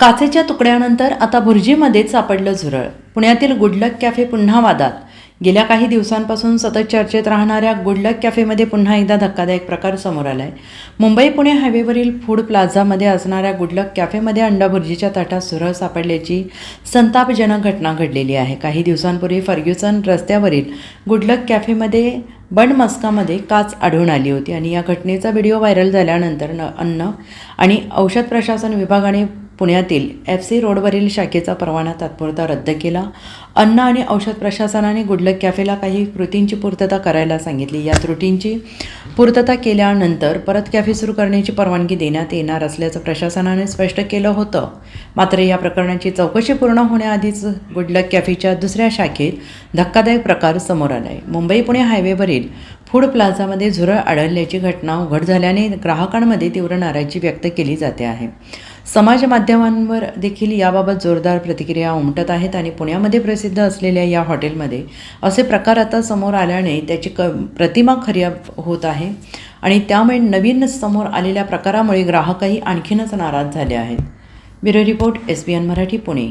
काचेच्या तुकड्यानंतर आता भुर्जीमध्येच सापडलं झुरळ. पुण्यातील गुडलक कॅफे पुन्हा वादात. गेल्या काही दिवसांपासून सतत चर्चेत राहणाऱ्या गुडलक कॅफेमध्ये पुन्हा एकदा धक्कादायक प्रकार समोर आलाय. मुंबई पुणे हायवेवरील फूड प्लाझामध्ये असणाऱ्या गुडलक कॅफेमध्ये अंडा भुर्जीच्या ताटात झुरळ सापडल्याची संतापजनक घटना घडलेली आहे. काही दिवसांपूर्वी फर्ग्युसन रस्त्यावरील गुडलक कॅफेमध्ये बंड मस्कामध्ये काच आढळून आली होती आणि या घटनेचा व्हिडिओ व्हायरल झाल्यानंतर न अन्न आणि औषध प्रशासन विभागाने पुण्यातील एफ सी रोडवरील शाखेचा परवाना तात्पुरता रद्द केला. अन्न आणि औषध प्रशासनाने गुडलक कॅफेला काही कृतींची पूर्तता करायला सांगितली. या त्रुटींची पूर्तता केल्यानंतर परत कॅफे सुरू करण्याची परवानगी देण्यात येणार असल्याचं प्रशासनाने स्पष्ट केलं होतं. मात्र या प्रकरणाची चौकशी पूर्ण होण्याआधीच गुडलक कॅफेच्या दुसऱ्या शाखेत धक्कादायक प्रकार समोर आला आहे मुंबई पुणे हायवेवरील फूड प्लाझामध्ये झुरळ आढळल्याची घटना उघड झाल्याने ग्राहकांमध्ये तीव्र नाराजी व्यक्त केली जाते आहे. समाज माध्यमांवर देखील याबाबत जोरदार प्रतिक्रिया उमटत आहेत आणि पुण्यामध्ये प्रसिद्ध असलेल्या या हॉटेलमध्ये असे प्रकार आता समोर आल्याने त्याची क प्रतिमा खरी होत आहे आणि त्यामुळे नवीन समोर आलेल्या प्रकारामुळे ग्राहकही आणखीनच नाराज झाले आहेत. Bureau report S B N Marathi Pune.